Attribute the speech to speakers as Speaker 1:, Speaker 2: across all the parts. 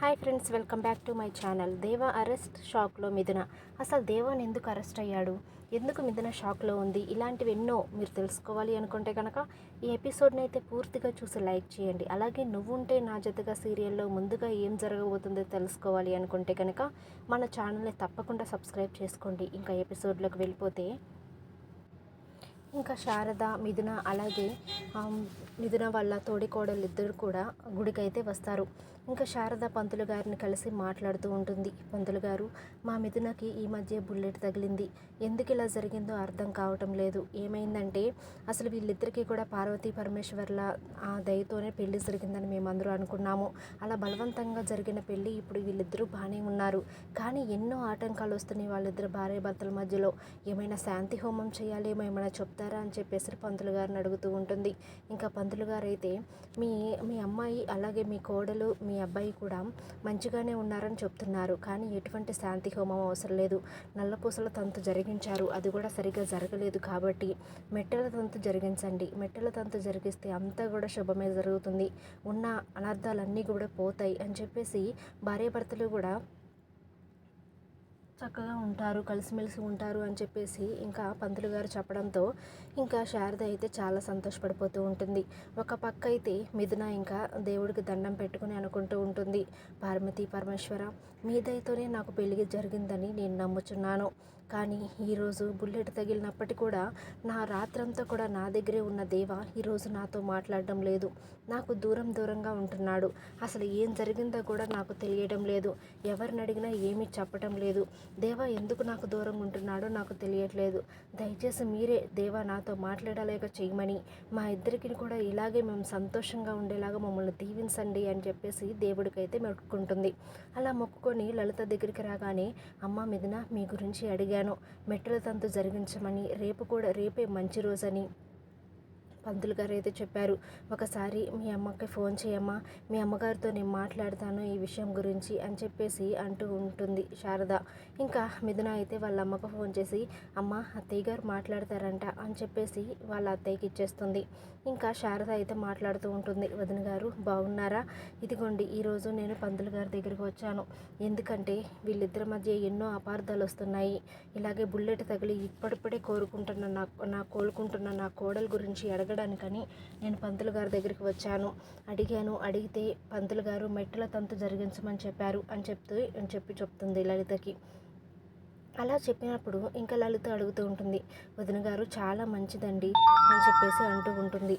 Speaker 1: Hi friends welcome back to my channel. Deva arrest షాక్లో మిథున. అసలు దేవాని ఎందుకు అరెస్ట్ అయ్యాడు? ఎందుకు మిథున షాక్లో ఉంది? ఇలాంటివి ఎన్నో మీరు తెలుసుకోవాలి అనుకుంటే కనుక ఈ ఎపిసోడ్ని అయితే పూర్తిగా చూసి లైక్ చేయండి. అలాగే నువ్వుంటే నా జతగా సీరియల్లో ముందుగా ఏం జరగబోతుందో తెలుసుకోవాలి అనుకుంటే కనుక మన ఛానల్ని తప్పకుండా సబ్స్క్రైబ్ చేసుకోండి. ఇంకా ఎపిసోడ్లోకి వెళ్ళిపోతే ఇంకా శారద మిథున అలాగే మిథున వాళ్ళ తోడికోడలు ఇద్దరు కూడా గుడికైతే వస్తారు. ఇంకా శారద పంతులు గారిని కలిసి మాట్లాడుతూ ఉంటుంది. పంతులు గారు మా మిథునకి ఈ మధ్య బుల్లెట్ తగిలింది. ఎందుకు ఇలా జరిగిందో అర్థం కావటం లేదు. ఏమైందంటే అసలు వీళ్ళిద్దరికీ కూడా పార్వతీ పరమేశ్వర్ల ఆ దయతోనే పెళ్ళి జరిగిందని మేమందరూ అనుకున్నాము. అలా బలవంతంగా జరిగిన పెళ్ళి ఇప్పుడు వీళ్ళిద్దరూ బాగానే ఉన్నారు. కానీ ఎన్నో ఆటంకాలు వస్తున్నాయి వాళ్ళిద్దరు భార్య భర్తల మధ్యలో. ఏమైనా శాంతి హోమం చేయాలేమో ఏమైనా చెప్తారు? అని చెప్పేసి పంతులు గారిని అడుగుతూ ఉంటుంది. ఇంకా పంతులు గారు అయితే మీ మీ అమ్మాయి అలాగే మీ కోడలు మీ అబ్బాయి కూడా మంచిగానే ఉన్నారని చెప్తున్నారు. కానీ ఎటువంటి శాంతి హోమం అవసరం లేదు. నల్లపూసల తంతు జరిగించారు. అది కూడా సరిగ్గా జరగలేదు కాబట్టి మెట్టెల తంతు జరిగించండి. మెట్టెల తంతు జరిగిస్తే అంతా కూడా శుభమే జరుగుతుంది. ఉన్న అనర్థాలన్నీ కూడా పోతాయి అని చెప్పేసి భార్యాభర్తలు కూడా చక్కగా ఉంటారు కలిసిమెలిసి ఉంటారు అని చెప్పేసి ఇంకా పంతులు గారు చెప్పడంతో ఇంకా శారద అయితే చాలా సంతోషపడిపోతూ ఉంటుంది. ఒక పక్క అయితే మిథున ఇంకా దేవుడికి దండం పెట్టుకుని అనుకుంటూ ఉంటుంది. పార్వతి పరమేశ్వర మీ దయతోనే నాకు పెళ్ళి జరిగిందని నేను నమ్ముచున్నాను. కానీ ఈరోజు బుల్లెట్ తగిలినప్పటి కూడా నా రాత్రంతా కూడా నా దగ్గరే ఉన్న దేవ ఈరోజు నాతో మాట్లాడడం లేదు. నాకు దూరం దూరంగా ఉంటున్నాడు. అసలు ఏం జరిగిందో కూడా నాకు తెలియడం లేదు. ఎవరిని అడిగినా ఏమీ చెప్పటం లేదు. దేవా ఎందుకు నాకు దూరంగా ఉంటున్నాడో నాకు తెలియట్లేదు. దయచేసి మీరే దేవా నాతో మాట్లాడలేక చేయమని. మా ఇద్దరికి కూడా ఇలాగే మేము సంతోషంగా ఉండేలాగా మమ్మల్ని దీవించండి అని చెప్పేసి దేవుడికైతే మొక్కుకుంటుంది. అలా మొక్కుకొని లలిత దగ్గరికి రాగానే అమ్మ మిథున మీ గురించి అడిగాను. మెట్టల తంతు జరిగించమని రేపు కూడా రేపే మంచి రోజని పంతులు గారు అయితే చెప్పారు. ఒకసారి మీ అమ్మకి ఫోన్ చేయమ్మా మీ అమ్మగారితో నేను మాట్లాడతాను ఈ విషయం గురించి అని చెప్పేసి అంటూ ఉంటుంది శారద. ఇంకా మిథున అయితే వాళ్ళ అమ్మకు ఫోన్ చేసి అమ్మ అత్తయ్య గారు మాట్లాడతారంట అని చెప్పేసి వాళ్ళ అత్తయ్యకి ఇచ్చేస్తుంది. ఇంకా శారద అయితే మాట్లాడుతూ ఉంటుంది. వదిన గారు బాగున్నారా? ఇదిగోండి ఈరోజు నేను పంతులు గారి దగ్గరికి వచ్చాను. ఎందుకంటే వీళ్ళిద్దరి మధ్య ఎన్నో అపార్థాలు వస్తున్నాయి. ఇలాగే బుల్లెట్ తగిలి ఇప్పటిప్పుడే కోరుకుంటున్న నా నా కోలుకుంటున్న నా కోడల గురించి అడగడానికని నేను పంతులు గారి దగ్గరికి వచ్చాను. అడిగాను. అడిగితే పంతులు గారు మెట్టల తంతు జరిగించమని చెప్పారు అని చెప్తూ అని చెప్పి చెప్తుంది లలితకి. అలా చెప్పినప్పుడు ఇంకా లలిత అడుగుతూ ఉంటుంది వదిన గారు చాలా మంచిదండి అని చెప్పేసి అంటూ ఉంటుంది.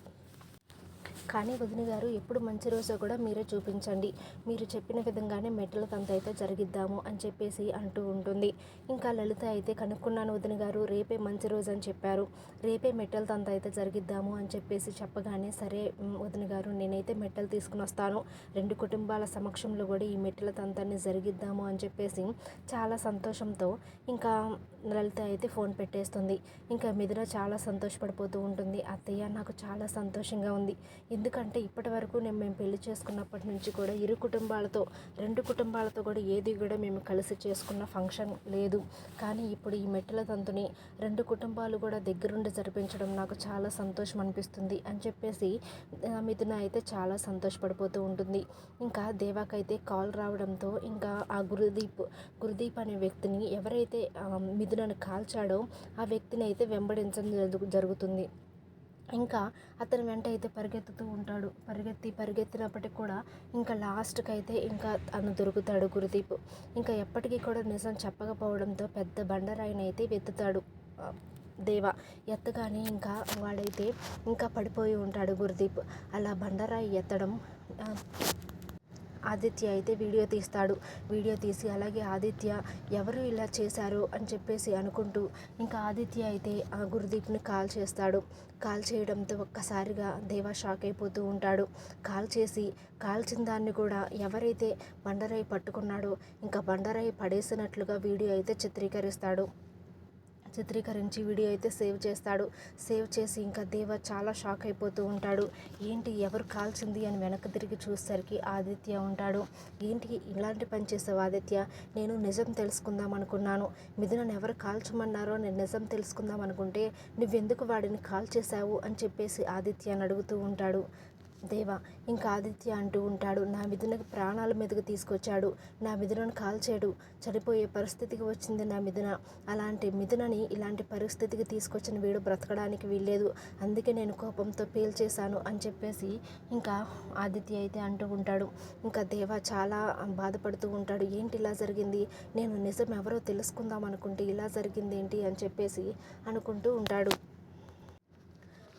Speaker 1: కానీ వదిన గారు ఎప్పుడు మంచి రోజు కూడా మీరే చూపించండి. మీరు చెప్పిన విధంగానే మెట్టల తంత అయితే జరిగిద్దాము అని చెప్పేసి అంటూ ఉంటుంది. ఇంకా లలిత అయితే కనుక్కున్నాను వదిన గారు రేపే మంచి రోజు అని చెప్పారు. రేపే మెటల తంత అయితే జరిగిద్దాము అని చెప్పేసి చెప్పగానే సరే వదిన గారు నేనైతే మెట్టలు తీసుకుని వస్తాను. రెండు కుటుంబాల సమక్షంలో కూడా ఈ మెట్టల తంతాన్ని జరిగిద్దాము అని చెప్పేసి చాలా సంతోషంతో ఇంకా లలిత అయితే ఫోన్ పెట్టేస్తుంది. ఇంకా మిథున చాలా సంతోషపడిపోతూ ఉంటుంది. అత్తయ్య నాకు చాలా సంతోషంగా ఉంది. ఎందుకంటే ఇప్పటి వరకు నేను మేము పెళ్ళి చేసుకున్నప్పటి నుంచి కూడా ఇరు కుటుంబాలతో రెండు కుటుంబాలతో కూడా ఏది కూడా మేము కలిసి చేసుకున్న ఫంక్షన్ లేదు. కానీ ఇప్పుడు ఈ మెట్టల తంతుని రెండు కుటుంబాలు కూడా దగ్గరుండి జరిపించడం నాకు చాలా సంతోషం అనిపిస్తుంది అని చెప్పేసి ఆ, మిథున అయితే చాలా సంతోషపడిపోతూ ఉంటుంది. ఇంకా దేవాకైతే కాల్ రావడంతో ఇంకా ఆ గురుదీప్ గురుదీప్ అనే వ్యక్తిని ఎవరైతే మిథునను కాల్చాడో ఆ వ్యక్తిని అయితే వెంబడించడం జరుగుతుంది. ఇంకా అతని వెంట అయితే పరిగెత్తుతూ ఉంటాడు. పరిగెత్తి పరిగెత్తినప్పటికి కూడా ఇంకా లాస్ట్కి అయితే ఇంకా అతను దొరుకుతాడు గురుదీప్. ఇంకా ఎప్పటికీ కూడా నిజం చెప్పకపోవడంతో పెద్ద బండరాయిని అయితే వెత్తుతాడు దేవ. ఎత్తగానే ఇంకా వాడైతే ఇంకా పడిపోయి ఉంటాడు గురుదీప్. అలా బండరాయి ఎత్తడం ఆదిత్య అయితే వీడియో తీస్తాడు. వీడియో తీసి అలాగే ఆదిత్య ఎవరు ఇలా చేశారు? అని చెప్పేసి అనుకుంటూ ఇంకా ఆదిత్య అయితే ఆ గురుదీప్ని కాల్ చేస్తాడు. కాల్ చేయడంతో ఒక్కసారిగా దేవా షాక్ అయిపోతూ ఉంటాడు. కాల్ చేసి కాల్చిన దాన్ని కూడా ఎవరైతే బండరాయి పట్టుకున్నాడో ఇంకా బండరాయి పడేసినట్లుగా వీడియో అయితే చిత్రీకరిస్తాడు. చిత్రీకరించి వీడియో అయితే సేవ్ చేస్తాడు. సేవ్ చేసి ఇంకా దేవ చాలా షాక్ అయిపోతూ ఉంటాడు. ఏంటి ఎవరు కాల్చింది అని వెనక్కి తిరిగి చూసేసరికి ఆదిత్య ఉంటాడు. ఏంటి ఇలాంటి పని చేసావు ఆదిత్య? నేను నిజం తెలుసుకుందాం అనుకున్నాను. మిథునను ఎవరు కాల్చమన్నారో నేను నిజం తెలుసుకుందాం అనుకుంటే నువ్వెందుకు వాడిని కాల్ చేశావు అని చెప్పేసి ఆదిత్యని అడుగుతూ ఉంటాడు. దేవా ఇంకా ఆదిత్య అంటూ ఉంటాడు నా మిథునకి ప్రాణాల మీదకు తీసుకొచ్చాడు నా మిథునను కాల్చాడు చనిపోయే పరిస్థితికి వచ్చింది నా మిథున. అలాంటి మిథునని ఇలాంటి పరిస్థితికి తీసుకొచ్చిన వీడు బ్రతకడానికి వీల్లేదు అందుకే నేను కోపంతో పేల్చేశాను అని చెప్పేసి ఇంకా ఆదిత్య అయితే అంటూ ఉంటాడు. ఇంకా దేవ చాలా బాధపడుతూ ఉంటాడు ఏంటి ఇలా జరిగింది? నేను నిజం ఎవరో తెలుసుకుందాం అనుకుంటే ఇలా జరిగింది ఏంటి అని చెప్పేసి అనుకుంటూ ఉంటాడు.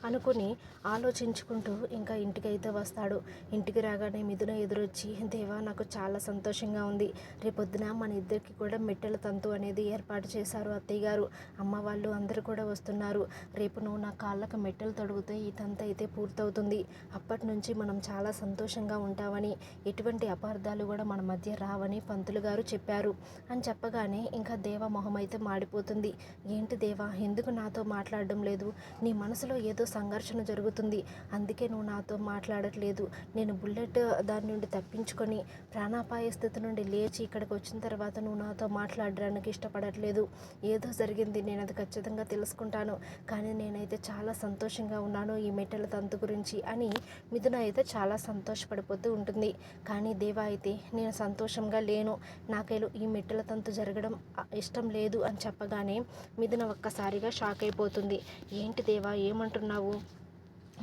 Speaker 1: అనుకుని ఆలోచించుకుంటూ ఇంకా ఇంటికైతే వస్తాడు. ఇంటికి రాగానే మిథున ఎదురొచ్చి దేవా నాకు చాలా సంతోషంగా ఉంది. రేపొద్దున మన ఇద్దరికి కూడా మెట్టెల తంతు అనేది ఏర్పాటు చేశారు అత్తయ్య గారు. అమ్మ వాళ్ళు అందరూ కూడా వస్తున్నారు. రేపు నువ్వు నా కాళ్ళకు మెట్టెలు తొడిగితే ఈ తంతు అయితే పూర్తవుతుంది. అప్పటి నుంచి మనం చాలా సంతోషంగా ఉంటామని ఎటువంటి అపార్థాలు కూడా మన మధ్య రావని పంతులు గారు చెప్పారు. అని చెప్పగానే ఇంకా దేవ మొహం అయితే మాడిపోతుంది. ఏంటి దేవా ఎందుకు నాతో మాట్లాడడం లేదు? నీ మనసులో ఏదో సంఘర్షణ జరుగుతుంది. అందుకే నువ్వు నాతో మాట్లాడట్లేదు. నేను బుల్లెట్ దాని నుండి తప్పించుకొని ప్రాణాపాయ స్థితి నుండి లేచి ఇక్కడికి వచ్చిన తర్వాత నువ్వు నాతో మాట్లాడడానికి ఇష్టపడట్లేదు. ఏదో జరిగింది నేను అది ఖచ్చితంగా తెలుసుకుంటాను. కానీ నేనైతే చాలా సంతోషంగా ఉన్నాను ఈ మెట్టెల తంతు గురించి అని మిథున అయితే చాలా సంతోషపడిపోతూ ఉంటుంది. కానీ దేవా అయితే నేను సంతోషంగా లేను. నాకేలు ఈ మెట్టెల తంతు జరగడం ఇష్టం లేదు అని చెప్పగానే మిథున ఒక్కసారిగా షాక్ అయిపోతుంది. ఏంటి దేవా ఏమంటున్నావు?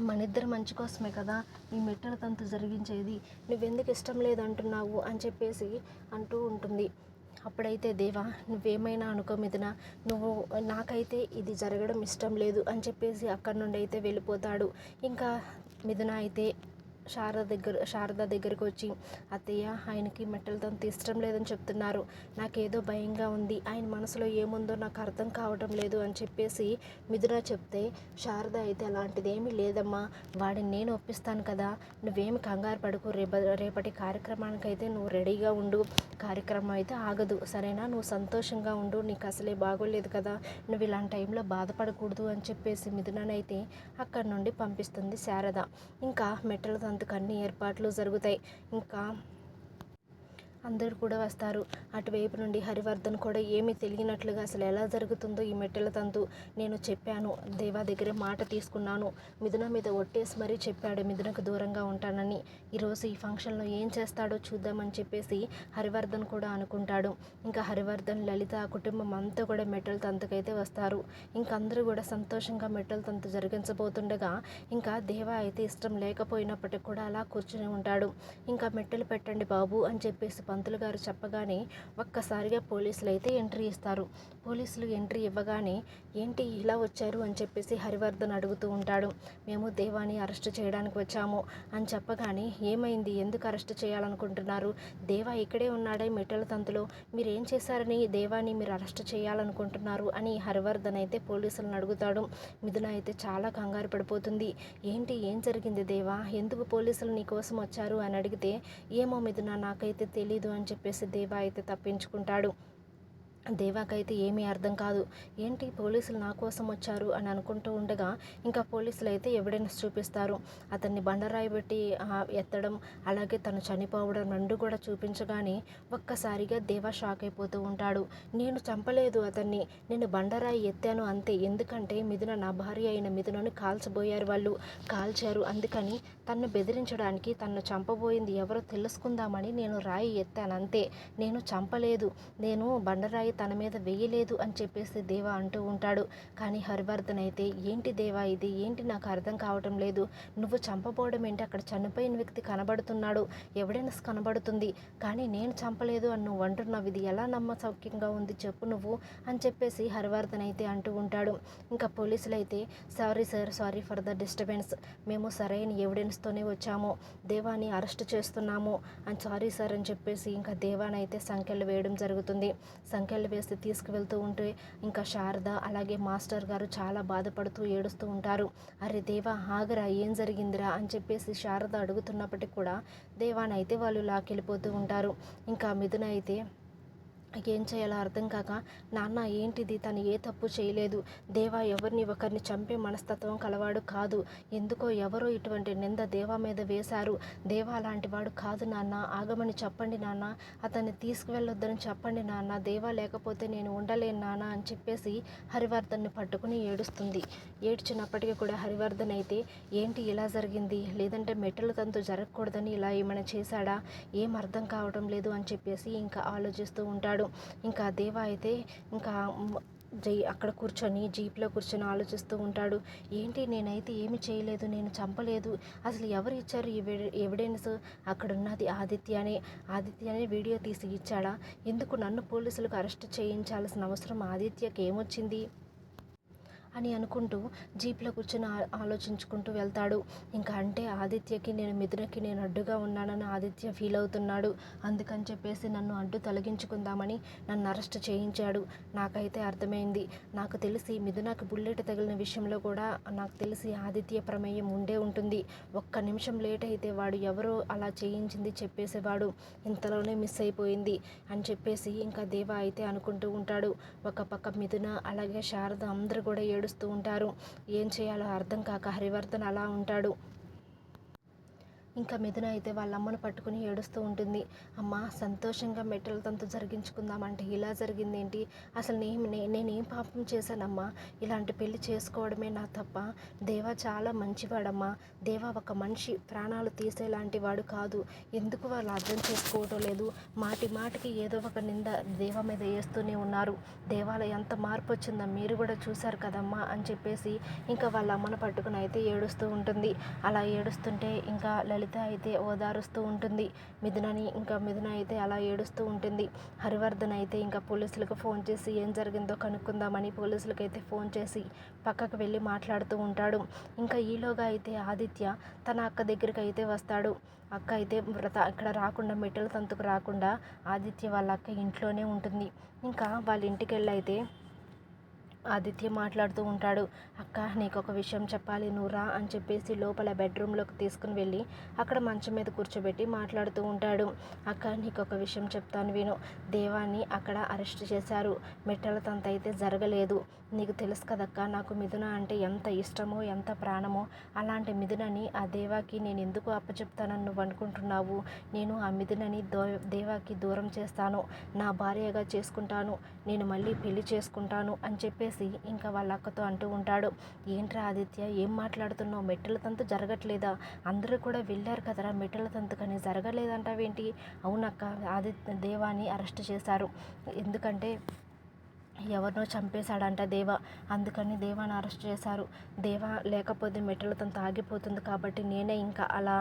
Speaker 1: మన ఇద్దరు మంచి కోసమే కదా ఈ మెట్టల తంతు జరిగించేది. నువ్వెందుకు ఇష్టం లేదంటున్నావు అని చెప్పేసి అంటూ ఉంటుంది. అప్పుడైతే దేవా నువ్వేమైనా అనుకో మిథున నువ్వు నాకైతే ఇది జరగడం ఇష్టం లేదు అని చెప్పేసి అక్కడి నుండి అయితే వెళ్ళిపోతాడు. ఇంకా మిథున అయితే శారద దగ్గర శారద దగ్గరికి వచ్చి అత్తయ్య ఆయనకి మెట్టలతో ఇష్టం లేదని చెప్తున్నారు. నాకేదో భయంగా ఉంది. ఆయన మనసులో ఏముందో నాకు అర్థం కావటం లేదు అని చెప్పేసి మిథున చెప్తే శారద అయితే అలాంటిది ఏమీ లేదమ్మా. వాడిని నేను ఒప్పిస్తాను కదా. నువ్వేమి కంగారు పడుకో. రేప రేపటి కార్యక్రమానికైతే నువ్వు రెడీగా ఉండు. కార్యక్రమం అయితే ఆగదు. సరేనా? నువ్వు సంతోషంగా ఉండు. నీకు అసలే బాగోలేదు కదా. నువ్వు ఇలాంటి టైంలో బాధపడకూడదు అని చెప్పేసి మిథుననైతే అక్కడి నుండి పంపిస్తుంది శారద. ఇంకా మెట్టలతో అందుకు అన్ని ఏర్పాట్లు జరుగుతాయి. ఇంకా అందరూ కూడా వస్తారు. అటువైపు నుండి హరివర్ధన్ కూడా ఏమీ తెలియనట్లుగా అసలు ఎలా జరుగుతుందో ఈ మెట్టెల తంతు నేను చెప్పాను. దేవా దగ్గర మాట తీసుకున్నాను. మిథున మీద ఒట్టేసి మరీ చెప్పాడు. మిథునకు దూరంగా ఉంటానని. ఈరోజు ఈ ఫంక్షన్లో ఏం చేస్తాడో చూద్దామని చెప్పేసి హరివర్ధన్ కూడా అనుకుంటాడు. ఇంకా హరివర్ధన్ లలిత కుటుంబం అంతా కూడా మెట్టెల తంతుకైతే వస్తారు. ఇంకందరూ అందరూ కూడా సంతోషంగా మెట్టెల తంతు జరిగించబోతుండగా ఇంకా దేవా అయితే ఇష్టం లేకపోయినప్పటికి కూడా అలా కూర్చుని ఉంటాడు. ఇంకా మెట్టెలు పెట్టండి బాబు అని చెప్పేసి పంతులు గారు చెప్పగానే ఒక్కసారిగా పోలీసులు అయితే ఎంట్రీ ఇస్తారు. పోలీసులు ఎంట్రీ ఇవ్వగానే ఏంటి ఇలా వచ్చారు? అని చెప్పేసి హరివర్ధన్ అడుగుతూ ఉంటాడు. మేము దేవాని అరెస్ట్ చేయడానికి వచ్చాము అని చెప్పగానే ఏమైంది? ఎందుకు అరెస్ట్ చేయాలనుకుంటున్నారు? దేవా ఇక్కడే ఉన్నాడే మెట్టల తంతులో. మీరేం చేశారని? దేవాని మీరు అరెస్ట్ చేయాలనుకుంటున్నారు? అని హరివర్ధన్ అయితే పోలీసులను అడుగుతాడు. మిథున అయితే చాలా కంగారు పడిపోతుంది. ఏంటి? ఏం జరిగింది దేవా? ఎందుకు పోలీసులు నీ కోసం వచ్చారు? అని అడిగితే ఏమో మిథున నాకైతే తెలియదు తెలీదు అని చెప్పేసి దేవా అయితే తప్పించుకుంటాడు. దేవాకైతే ఏమీ అర్థం కాదు. ఏంటి పోలీసులు నా కోసం వచ్చారు అని అనుకుంటూ ఉండగా ఇంకా పోలీసులు అయితే ఎవిడెన్స్ చూపిస్తారు. అతన్ని బండరాయి పెట్టి ఎత్తడం అలాగే తను చనిపోవడం రెండు కూడా చూపించగానే ఒక్కసారిగా దేవా షాక్ అయిపోతూ ఉంటాడు. నేను చంపలేదు అతన్ని. నేను బండరాయి ఎత్తాను అంతే. ఎందుకంటే మిథున నా భార్య అయిన మిథునను కాల్చబోయారు వాళ్ళు. కాల్చారు అందుకని తన్ను బెదిరించడానికి తన్ను చంపబోయింది ఎవరో తెలుసుకుందామని నేను రాయి ఎత్తాను అంతే. నేను చంపలేదు. నేను బండరాయి తన మీద వేయలేదు అని చెప్పేసి దేవా అంటూ ఉంటాడు. కానీ హరివర్ధన్ అయితే ఏంటి దేవా ఇది? ఏంటి నాకు అర్థం కావటం లేదు. నువ్వు చంపబోవడం ఏంటి? అక్కడ చనిపోయిన వ్యక్తి కనబడుతున్నాడు. ఎవిడెన్స్ కనబడుతుంది. కానీ నేను చంపలేదు అని నువ్వు అంటున్నావు. ఇది ఎలా నమ్మసౌక్యంగా ఉంది చెప్పు నువ్వు అని చెప్పేసి హరివర్ధన్ అయితే అంటూ ఉంటాడు. ఇంకా పోలీసులు అయితే sorry sir sorry for the disturbance. మేము సరైన ఎవిడెన్స్తోనే వచ్చాము. దేవాని అరెస్ట్ చేస్తున్నాము. అని సారీ సార్ అని చెప్పేసి ఇంకా దేవానైతే సంఖ్యలు వేయడం జరుగుతుంది. సంఖ్యలు వేసి తీసుకువెళ్తూ ఉంటే ఇంకా శారద అలాగే మాస్టర్ గారు చాలా బాధపడుతూ ఏడుస్తూ ఉంటారు. అరే దేవా ఆగరా ఏం జరిగిందిరా అని చెప్పేసి శారద అడుగుతున్నప్పటికీ కూడా దేవానైతే వాళ్ళు లాక్కెళ్ళిపోతూ ఉంటారు. ఇంకా మిథున అయితే ఏం చేయాలో అర్థం కాక నాన్న ఏంటిది? తను ఏ తప్పు చేయలేదు. దేవా ఎవరిని ఒకరిని చంపే మనస్తత్వం కలవాడు కాదు. ఎందుకో ఎవరో ఇటువంటి నింద దేవా మీద వేశారు. దేవా లాంటి వాడు కాదు నాన్న. ఆగమని చెప్పండి నాన్న. అతన్ని తీసుకువెళ్ళొద్దని చెప్పండి నాన్న. దేవా లేకపోతే నేను ఉండలేను నాన్న అని చెప్పేసి హరివర్ధన్ని పట్టుకుని ఏడుస్తుంది. ఏడ్చినప్పటికీ కూడా హరివర్ధన్ అయితే ఏంటి ఇలా జరిగింది? లేదంటే మెట్టలు తనతో జరగకూడదని ఇలా ఏమైనా చేశాడా? ఏం అర్థం కావడం లేదు అని చెప్పేసి ఇంకా ఆలోచిస్తూ ఉంటాడు. ఇంకా దేవా అయితే ఇంకా జై అక్కడ కూర్చొని జీప్లో కూర్చొని ఆలోచిస్తూ ఉంటాడు. ఏంటి నేనైతే ఏమి చేయలేదు నేను చంపలేదు. అసలు ఎవరు ఇచ్చారు ఈ ఎవిడెన్స్? అక్కడ ఉన్నది ఆదిత్యనే అని వీడియో తీసి ఇచ్చాడా? ఎందుకు నన్ను పోలీసులకు అరెస్ట్ చేయించాల్సిన అవసరం ఆదిత్యకి ఏమొచ్చింది అని అనుకుంటూ జీప్లో కూర్చొని ఆలోచించుకుంటూ వెళ్తాడు. ఇంకా అంటే ఆదిత్యకి నేను మిథునకి నేను అడ్డుగా ఉన్నానని ఆదిత్య ఫీల్ అవుతున్నాడు. అందుకని చెప్పేసి నన్ను అడ్డు తొలగించుకుందామని నన్ను అరెస్ట్ చేయించాడు. నాకైతే అర్థమైంది. నాకు తెలిసి మిథునకు బుల్లెట్ తగిలిన విషయంలో కూడా నాకు తెలిసి ఆదిత్య ప్రమేయం ఉండే ఉంటుంది. ఒక్క నిమిషం లేట్ అయితే వాడు ఎవరో అలా చేయించింది చెప్పేసేవాడు. ఇంతలోనే మిస్ అయిపోయింది అని చెప్పేసి ఇంకా దేవా అయితే అనుకుంటూ ఉంటాడు. ఒక పక్క మిథున అలాగే శారద అందరూ కూడా ఏడు ఏడుస్తూ ఉంటారు. ఏం చేయాలో అర్థం కాక హరివర్ధన్ అలా ఉంటాడు. ఇంకా మిథున అయితే వాళ్ళ అమ్మను పట్టుకుని ఏడుస్తూ ఉంటుంది. అమ్మ సంతోషంగా మెట్టల తంతు జరిగించుకుందామంటే ఇలా జరిగింది ఏంటి? అసలు నేను నేనేం పాపం చేశానమ్మా? ఇలాంటి పెళ్ళి చేసుకోవడమే నా తప్ప. దేవా చాలా మంచివాడమ్మా. దేవా ఒక మనిషి ప్రాణాలు తీసేలాంటి వాడు కాదు. ఎందుకు వాళ్ళు అర్థం చేసుకోవటం లేదు? మాటి మాటికి ఏదో ఒక నింద దేవ మీద వేస్తూనే ఉన్నారు. దేవాలయం ఎంత మార్పు వచ్చిందో మీరు కూడా చూశారు కదమ్మా అని చెప్పేసి ఇంకా వాళ్ళ అమ్మను పట్టుకుని అయితే ఏడుస్తూ ఉంటుంది. అలా ఏడుస్తుంటే ఇంకా లలిత లలిత అయితే ఓదారుస్తూ ఉంటుంది. మిథునని ఇంకా మిథున అయితే అలా ఏడుస్తూ ఉంటుంది. హరివర్ధన్ అయితే ఇంకా పోలీసులకు ఫోన్ చేసి ఏం జరిగిందో కనుక్కుందామని పోలీసులకు అయితే ఫోన్ చేసి పక్కకు వెళ్ళి మాట్లాడుతూ ఉంటాడు. ఇంకా ఈలోగా అయితే ఆదిత్య తన అక్క దగ్గరికి అయితే వస్తాడు. అక్క అయితే వ్రత ఇక్కడ రాకుండా మెట్టల తంతుకు రాకుండా ఆదిత్య వాళ్ళ అక్క ఇంట్లోనే ఉంటుంది. ఇంకా వాళ్ళ ఇంటికి వెళ్ళి అయితే ఆదిత్య మాట్లాడుతూ ఉంటాడు అక్క నీకు ఒక విషయం చెప్పాలి నువ్వు రా అని చెప్పేసి లోపల బెడ్రూమ్లోకి తీసుకుని వెళ్ళి అక్కడ మంచం మీద కూర్చోబెట్టి మాట్లాడుతూ ఉంటాడు. అక్క నీకు ఒక విషయం చెప్తాను విను దేవాన్ని అక్కడ అరెస్ట్ చేశారు. మెట్టల తంత అయితే జరగలేదు. నీకు తెలుసు కదక్క నాకు మిథున అంటే ఎంత ఇష్టమో ఎంత ప్రాణమో అలాంటి మిథునని ఆ దేవాకి నేను ఎందుకు అప్పచెప్తానని నువ్వు అనుకుంటున్నావు? నేను ఆ మిథునని దో దేవాకి దూరం చేస్తాను. నా భార్యగా చేసుకుంటాను. నేను మళ్ళీ పెళ్ళి చేసుకుంటాను అని చెప్పేసి అనేసి ఇంకా వాళ్ళ అక్కతో అంటూ ఉంటాడు. ఏంట్రా ఆదిత్య ఏం మాట్లాడుతున్నావు? మెట్టల తంతు జరగట్లేదా? అందరూ కూడా వెళ్ళారు కదరా మెట్టల తంతు కానీ జరగలేదంటావేంటి? అవునక్క ఆదిత్య దేవాని అరెస్ట్ చేశారు. ఎందుకంటే ఎవరినో చంపేశాడంట దేవ. అందుకని దేవాని అరెస్ట్ చేశారు. దేవ లేకపోతే మెట్టల తను తాగిపోతుంది కాబట్టి నేనే ఇంకా అలా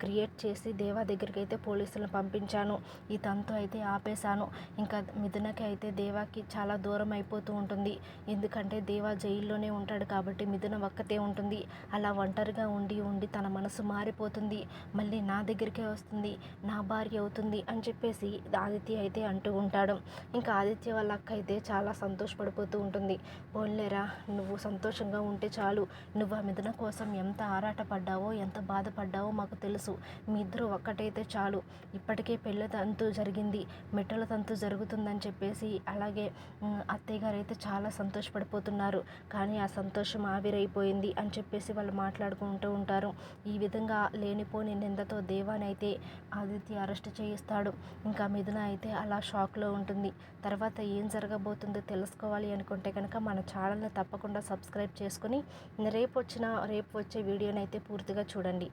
Speaker 1: క్రియేట్ చేసి దేవా దగ్గరికి అయితే పోలీసులను పంపించాను. ఈ తనతో అయితే ఆపేశాను. ఇంకా మిథునకి అయితే దేవాకి చాలా దూరం అయిపోతూ ఉంటుంది. ఎందుకంటే దేవా జైల్లోనే ఉంటాడు కాబట్టి మిథున ఒక్కతే ఉంటుంది. అలా ఒంటరిగా ఉండి ఉండి తన మనసు మారిపోతుంది. మళ్ళీ నా దగ్గరికే వస్తుంది. నా భార్య అవుతుంది అని చెప్పేసి ఆదిత్య అయితే అంటూ ఉంటాడు. ఇంకా ఆదిత్య వాళ్ళ అక్క అయితే చాలా సంతోషపడిపోతూ ఉంటుంది. పోన్లేరా నువ్వు సంతోషంగా ఉంటే చాలు. నువ్వు ఆ మిథున కోసం ఎంత ఆరాటపడ్డావో ఎంత బాధపడ్డావో మాకు తెలుసు. మీ ఇద్దరు ఒక్కటైతే చాలు. ఇప్పటికే పెళ్ళి తంతు జరిగింది. మెట్టల తంతు జరుగుతుందని చెప్పేసి అలాగే అత్తయ్య గారు అయితే చాలా సంతోషపడిపోతున్నారు. కానీ ఆ సంతోషం ఆవిరైపోయింది అని చెప్పేసి వాళ్ళు మాట్లాడుకుంటూ ఉంటారు. ఈ విధంగా లేనిపోని నిందతో దేవానైతే ఆదిత్య అరెస్ట్ చేయిస్తాడు. ఇంకా మిథున అయితే అలా షాక్లో ఉంటుంది. తర్వాత ఏం జరగబోతుందో తెలుసుకోవాలి అనుకుంటే కనుక మన ఛానల్ని తప్పకుండా సబ్స్క్రైబ్ చేసుకుని రేపు వచ్చిన రేపు వచ్చే వీడియోని అయితే పూర్తిగా చూడండి.